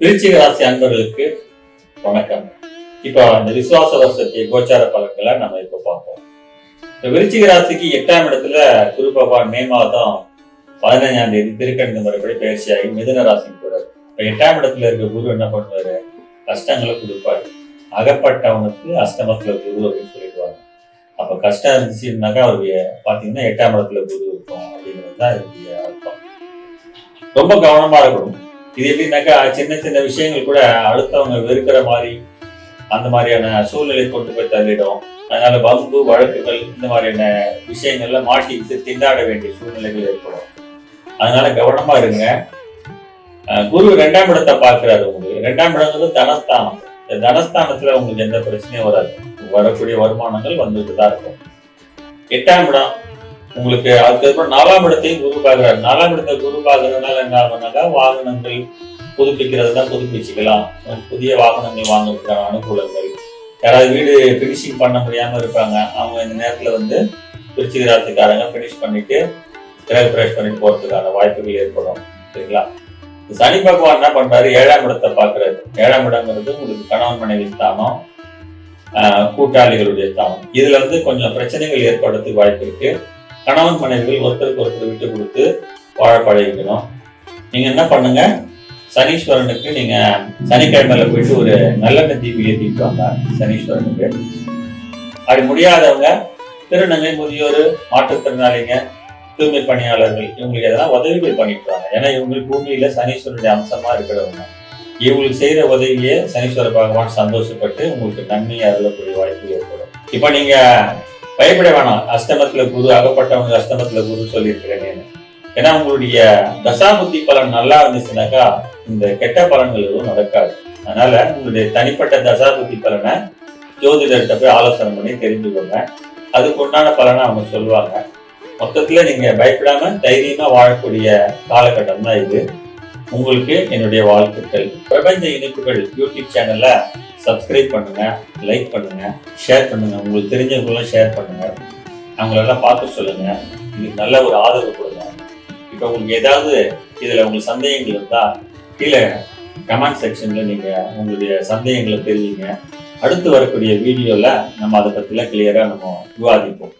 விருச்சிக ராசி அன்பர்களுக்கு வணக்கம். இப்போ இந்த விசுவாச வருஷத்தை கோச்சார பலன்களை நம்ம இப்போ பார்ப்போம். இந்த விருச்சிக ராசிக்கு எட்டாம் இடத்துல குரு பகவான் மே மாதம் பதினஞ்சாம் தேதி திருக்கணித முறைப்படி பயிற்சியாகி மிதுன ராசி கூட இப்போ எட்டாம் இடத்துல இருக்க குரு என்ன பண்ணுவாரு? கஷ்டங்களை கொடுப்பாரு. அகப்பட்டவனுக்கு அஷ்டமத்துல குரு அப்படின்னு சொல்லிடுவாங்க அப்ப கஷ்டம் இருந்துச்சுன்னாக்கா அவருடைய பாத்தீங்கன்னா எட்டாம் இடத்துல குரு இருக்கும் அப்படிங்கிறது தான் இதனுடைய அர்த்தம். ரொம்ப கவனமா இருக்கணும். இது எப்படின்னாக்கா சின்ன சின்ன விஷயங்கள் கூட அடுத்தவங்க வெறுக்கிற மாதிரி அந்த மாதிரியான சூழ்நிலை கொண்டு போய் தள்ளிடும். அதனால வம்பு வழக்குகள் இந்த மாதிரியான விஷயங்கள்ல மாட்டிக்கிட்டு திண்டாட வேண்டிய சூழ்நிலைகள் ஏற்படும். அதனால கவனமா இருங்க. குரு ரெண்டாம் இடத்தை பார்க்கிறாரு உங்களுக்கு. ரெண்டாம் இடங்கிறது தனஸ்தானம். இந்த தனஸ்தானத்துல உங்களுக்கு எந்த பிரச்சனையும் வராது. வரக்கூடிய வருமானங்கள் வந்துட்டு தான் இருக்கும். எட்டாம் இடம் உங்களுக்கு அதுக்கப்புறம் நாலாம் இடத்தையும் குரு பார்க்கிறாரு. நாலாம் இடத்தை குரு பார்க்கறதுனால என்ன ஆகுனாக்கா வாகனங்கள் புதுப்பிக்கிறதுனா புதுப்பிச்சுக்கலாம். புதிய வாகனங்கள் வாங்குறதுக்கான அனுகூலங்கள். யாராவது வீடு ஃபினிஷிங் பண்ண முடியாம இருப்பாங்க. அவங்க இந்த நேரத்துல வந்து திருச்சி ராசிக்காரங்க ஃபினிஷ் பண்ணிட்டு கிரக பிரஷ் பண்ணிட்டு போறதுக்கான வாய்ப்புகள் ஏற்படும். சரிங்களா? சனி பகவான் என்ன பண்றாரு? ஏழாம் இடத்தை பாக்குறாரு ஏழாம் இடங்கிறது உங்களுக்கு கணவன் மனைவி ஸ்தானம் கூட்டாளிகளுடைய ஸ்தானம். இதுல வந்து கொஞ்சம் பிரச்சனைகள் ஏற்படுறதுக்கு வாய்ப்பு இருக்கு. கணவன் மனைவிகள் ஒருத்தருக்கு ஒருத்தர் விட்டு கொடுத்து வாழ பழகிக்கணும் நீங்க என்ன பண்ணுங்க? சனீஸ்வரனுக்கு நீங்க சனிக்கிழமையில போயிட்டு ஒரு நல்ல தீபம் ஏற்றிட்டு வாங்க சனீஸ்வரனுக்கு. அப்படி முடியாதவங்க திருநங்கை முதியோர் மாற்றுத்திறனாளிங்க தூய்மை பணியாளர்கள் இவங்களுக்கு எதனா உதவிகள் பண்ணிட்டு வாங்க. ஏன்னா இவங்களுக்கு பூமியில சனீஸ்வரனுடைய அம்சமா இருக்கிறவங்க. இவங்களுக்கு செய்யற உதவியே சனீஸ்வர பகவான் சந்தோஷப்பட்டு உங்களுக்கு நன்மையை அருளக்கூடிய வாய்ப்பு ஏற்படும். இப்ப நீங்க பயப்பட வேணாம். அஸ்தமத்துல குரு அகப்பட்டவங்க அஸ்தமத்துல குரு சொல்லியிருக்கிறேன் ஏன்னா உங்களுடைய தசாபுத்தி பலன் நல்லா இருந்துச்சுனாக்கா இந்த கெட்ட பலன்கள் எதுவும் நடக்காது. அதனால உங்களுடைய தனிப்பட்ட தசாபுத்தி பலனை ஜோதிடர்கிட்ட போய் ஆலோசனை பண்ணி தெரிஞ்சுக்கோங்க. அதுக்கு உண்டான பலனை அவங்க சொல்லுவாங்க. மொத்தத்துல நீங்க பயப்படாம தைரியமா வாழக்கூடிய காலகட்டம் தான் இது. உங்களுக்கு என்னுடைய வாழ்த்துக்கள். பிரபஞ்ச இணைப்புகள் யூடியூப் சேனல்ல சப்ஸ்கிரைப் பண்ணுங்க லைக் பண்ணுங்க ஷேர் பண்ணுங்க. உங்களுக்கு தெரிஞ்சவங்களும் ஷேர் பண்ணுங்க. அவங்களெல்லாம் பார்த்து சொல்லுங்க. இதுக்கு நல்ல ஒரு ஆதரவு கொடுங்க. இப்போ உங்களுக்கு ஏதாவது இதில் உங்களுக்கு சந்தேகங்கள் இருந்தால் கீழே கமெண்ட் செக்ஷனில் நீங்கள் உங்களுடைய சந்தேகங்களை தெரிவிங்க. அடுத்து வரக்கூடிய வீடியோவில் நம்ம அதை பற்றிலாம் கிளியராக நம்ம விவாதிப்போம்.